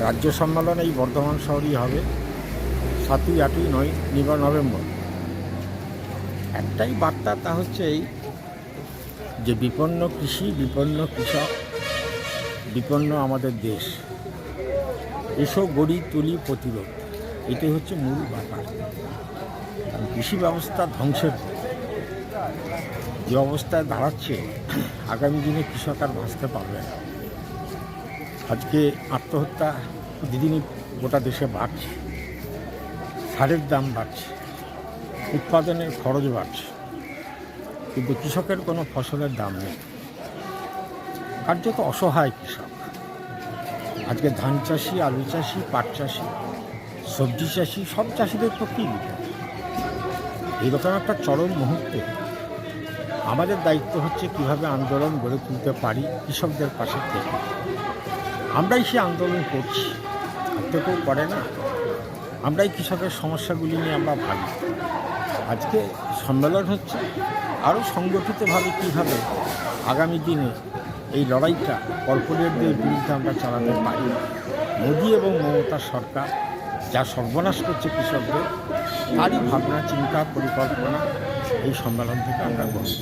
রাজ্য সম্মেলন এই বর্ধমান শহরেই হবে, সাতই, আটই, নয় নিবা নভেম্বর। একটাই বার্তা তা হচ্ছে এই যে বিপন্ন কৃষি, বিপন্ন কৃষক, বিপন্ন আমাদের দেশ। এসো গড়ি তুলি প্রতিরোধ। এটাই হচ্ছে মূল ব্যাপার। কৃষি ব্যবস্থা ধ্বংসের যে অবস্থায় দাঁড়াচ্ছে, আগামী দিনে কৃষক আর বাঁচতে পারবে না। আজকে আত্মহত্যা, প্রতিদিনই গোটা দেশে বাড়ছে। সারের দাম বাড়ছে, উৎপাদনের খরচ বাড়ছে, কিন্তু কৃষকের কোনো ফসলের দাম নেই। কার্যত অসহায় কৃষক। আজকে ধান চাষি, আলু চাষি, পাট চাষি, সবজি চাষি, সব চাষিদের পক্ষেই বিপদ। এইরকম একটা চরম মুহূর্তে আমাদের দায়িত্ব হচ্ছে কীভাবে আন্দোলন গড়ে তুলতে পারি কৃষকদের পাশে থেকে। আমরাই সে আন্দোলন করছি। আর তো কেউ করে না। আমরাই কৃষকের সমস্যাগুলি নিয়ে আমরা ভাবি। আজকে সম্মেলন হচ্ছে। আরও সংগঠিতভাবে কীভাবে আগামী দিনে এই লড়াইটা কর্পোরেটদের বিরুদ্ধে আমরা চালাতে পারি, মোদী এবং মমতা সরকার যা সর্বনাশ করছে কৃষকদের, তারই ভাবনা, চিন্তা, পরিকল্পনা এই সম্মেলন থেকে আমরা করি